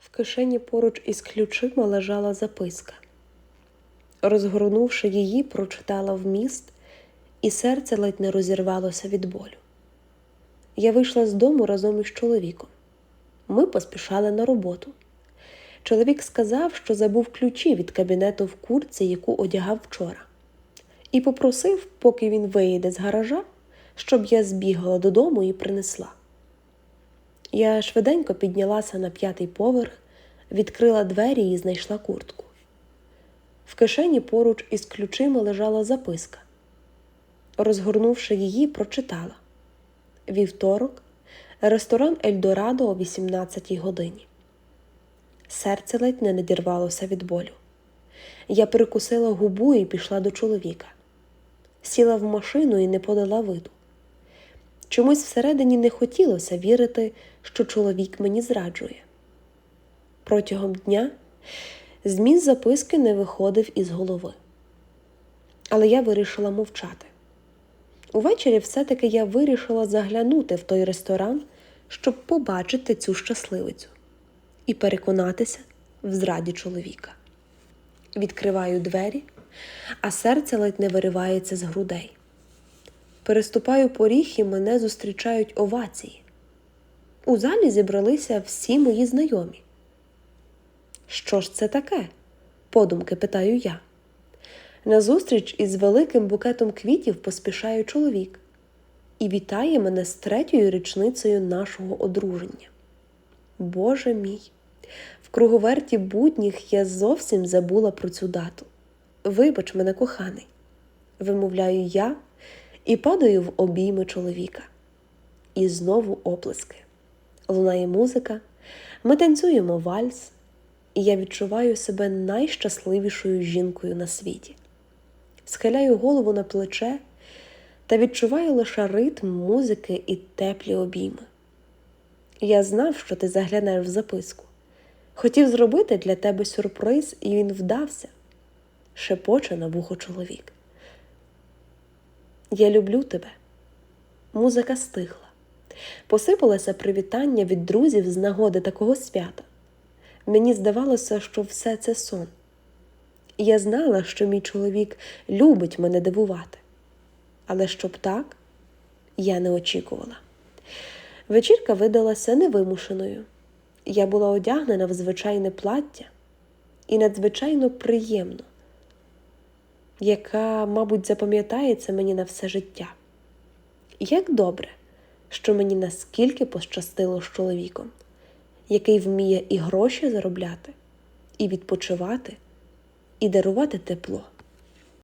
В кишені поруч із ключима лежала записка. Розгорнувши її, прочитала вміст, і серце ледь не розірвалося від болю. Я вийшла з дому разом із чоловіком. Ми поспішали на роботу. Чоловік сказав, що забув ключі від кабінету в курці, яку одягав вчора, і попросив, поки він виїде з гаража, щоб я збігала додому і принесла. Я швиденько піднялася на п'ятий поверх, відкрила двері і знайшла куртку. В кишені поруч із ключима лежала записка. Розгорнувши її, прочитала Вівторок, ресторан Ельдорадо о 18 годині. Серце ледь не надірвалося від болю. Я прикусила губу і пішла до чоловіка. Сіла в машину і не подала виду. Чомусь всередині не хотілося вірити, що чоловік мені зраджує. Протягом дня зміст записки не виходив із голови. Але я вирішила мовчати. Увечері все-таки я вирішила заглянути в той ресторан, щоб побачити цю щасливицю і переконатися в зраді чоловіка. Відкриваю двері, а серце ледь не виривається з грудей. Переступаю поріг і мене зустрічають овації. У залі зібралися всі мої знайомі. Що ж це таке? подумки питаю я. Назустріч із великим букетом квітів поспішає чоловік і вітає мене з третьою річницею нашого одруження. Боже мій, в круговерті будніх я зовсім забула про цю дату. Вибач мене, коханий, вимовляю я і падаю в обійми чоловіка. І знову оплески. Лунає музика, ми танцюємо вальс, і я відчуваю себе найщасливішою жінкою на світі. Схиляю голову на плече та відчуваю лише ритм музики і теплі обійми. Я знав, що ти заглянеш в записку. Хотів зробити для тебе сюрприз, і він вдався, шепоче на вухо чоловік. Я люблю тебе. Музика стихла. Посипалося привітання від друзів з нагоди такого свята. Мені здавалося, що все це сон. Я знала, що мій чоловік любить мене дивувати. Але щоб так, я не очікувала. Вечірка видалася невимушеною. Я була одягнена в звичайне плаття і надзвичайно приємно, яка, мабуть, запам'ятається мені на все життя. Як добре, що мені наскільки пощастило з чоловіком, який вміє і гроші заробляти, і відпочивати, і дарувати тепло.